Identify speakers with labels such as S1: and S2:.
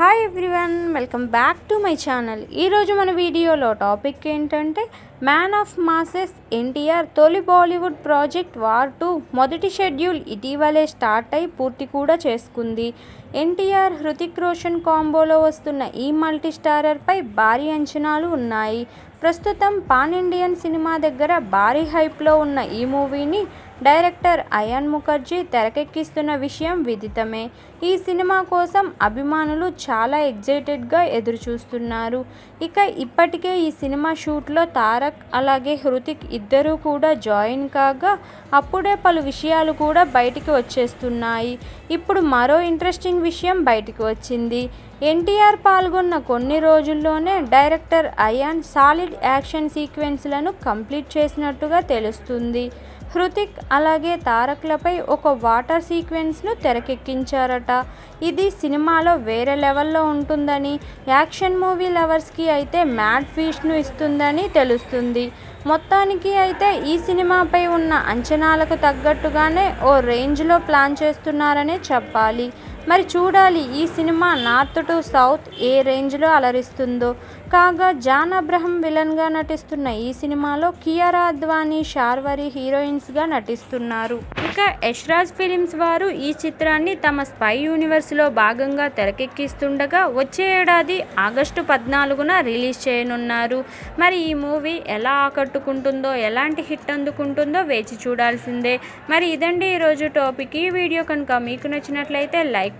S1: Hi everyone welcome back to my channel ఈరోజు మన వీడియోలో టాపిక్ ఏంటంటే మ్యాన్ ఆఫ్ మాసెస్ ఎన్టీఆర్ తొలి బాలీవుడ్ ప్రాజెక్ట్ వార్ టూ మొదటి షెడ్యూల్ ఇటీవలే స్టార్ట్ అయి పూర్తి కూడా చేసుకుంది. ఎన్టీఆర్ హృతిక్ రోషన్ కాంబోలో వస్తున్న ఈ మల్టీ స్టారర్పై భారీ అంచనాలు ఉన్నాయి. ప్రస్తుతం పాన్ ఇండియన్ సినిమా దగ్గర భారీ హైప్లో ఉన్న ఈ మూవీని డైరెక్టర్ అయాన్ ముఖర్జీ తెరకెక్కిస్తున్న విషయం విదితమే. ఈ సినిమా కోసం అభిమానులు చాలా ఎగ్జైటెడ్గా ఎదురుచూస్తున్నారు. ఇక ఇప్పటికే ఈ సినిమా షూట్లో తారక్ అలాగే హృతిక్ ఇద్దరూ కూడా జాయిన్ కాగా అప్పుడే పలు విషయాలు కూడా బయటికి వచ్చేస్తున్నాయి. ఇప్పుడు మరో ఇంట్రెస్టింగ్ విషయం బయటికి వచ్చింది. ఎన్టీఆర్ పాల్గొన్న కొన్ని రోజుల్లోనే డైరెక్టర్ అయాన్ సాలిడ్ యాక్షన్ సీక్వెన్స్లను కంప్లీట్ చేసినట్టుగా తెలుస్తుంది. హృతిక్ అలాగే తారక్లపై ఒక వాటర్ సీక్వెన్స్ను తెరకెక్కించారట. ఇది సినిమాలో వేరే లెవెల్లో ఉంటుందని యాక్షన్ మూవీ లవర్స్కి అయితే మ్యాడ్ ఫీస్ట్ను ఇస్తుందని తెలుస్తుంది. మొత్తానికి అయితే ఈ సినిమాపై ఉన్న అంచనాలకు తగ్గట్టుగానే ఓ రేంజ్లో ప్లాన్ చేస్తున్నారనే చెప్పాలి. మరి చూడాలి ఈ సినిమా నార్త్ టు సౌత్ ఏ రేంజ్లో అలరిస్తుందో. కాగా జాన్ అబ్రహం విలన్గా నటిస్తున్న ఈ సినిమాలో కియారా అద్వానీ షార్వరి హీరోయిన్స్గా నటిస్తున్నారు. ఇక యశ్రాజ్ ఫిలిమ్స్ వారు ఈ చిత్రాన్ని తమ స్పై యూనివర్స్లో భాగంగా తెరకెక్కిస్తుండగా వచ్చే ఏడాది ఆగస్టు పద్నాలుగున రిలీజ్ చేయనున్నారు. మరి ఈ మూవీ ఎలా ఆకట్టుకుంటుందో ఎలాంటి హిట్ అందుకుంటుందో వేచి చూడాల్సిందే. మరి ఇదండి ఈరోజు టాపిక్. ఈ వీడియో కనుక మీకు నచ్చినట్లయితే లైక్